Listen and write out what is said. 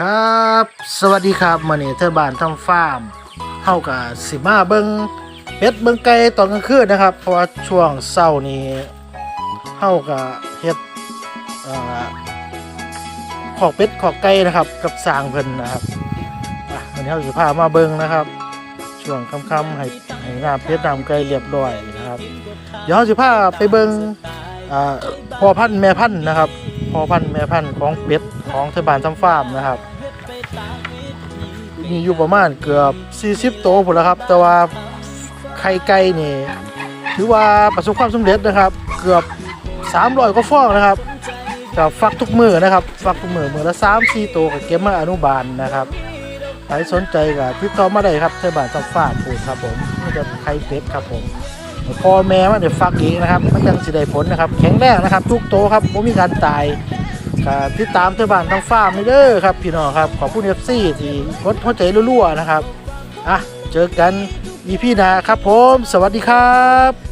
ครับ สวัสดีครับมื้อนี้เทศบาลทำฟาร์มเฮากับสิมาเบิงเป็ดเบิงไก่ตอนกลางคืนนะครับ เพราะว่าช่วงเช้านี้เฮากับเฮ็ดขอกเป็ดขอกไก่นะครับ กับสางเพิ่นนะครับวันนี้เฮาสิพามาเบิงนะครับ ช่วงค่ำๆให้ให้น้ำเป็ดน้ำไก่เรียบร้อยนะครับ เดี๋ยวเราสิพาไปเบิงพ่อพันธุ์แม่พันธุ์นะครับ พ่อพันธุ์แม่พันธุ์ของเป็ดของเทศบาลทำฟาร์มนะครับมีอยู่ประมาณเกือบ 40 โตวพุ่นแล้วครับ แต่ว่าไข่ไก่นี่ถือว่าประสบความสำเร็จนะครับ เกือบ 300กว่าฟองนะครับกับฟักทุกมือนะครับ ฟักทุกมือมือละ3 4ตัวกับเก็บมาอนุบาลนะครับใครสนใจก็ติดต่อมาได้ครับเทศบาลทำฟาร์มครับผมนี่จะไข่เป็ดครับผม พ่อแม่มันเดี๋ยวฟักเองนะครับ มันยังสิได้ผลนะครับ แข็งแรงนะครับ ทุกโตครับผมมีการตายติดตามเทศบานทางฟาร์มไม่เด้อครับ พี่น้องครับขอบคุณเอฟซีที่กดหัวใจรัวๆนะครับอะเจอกันอีพี่น้าครับผม สวัสดีครับ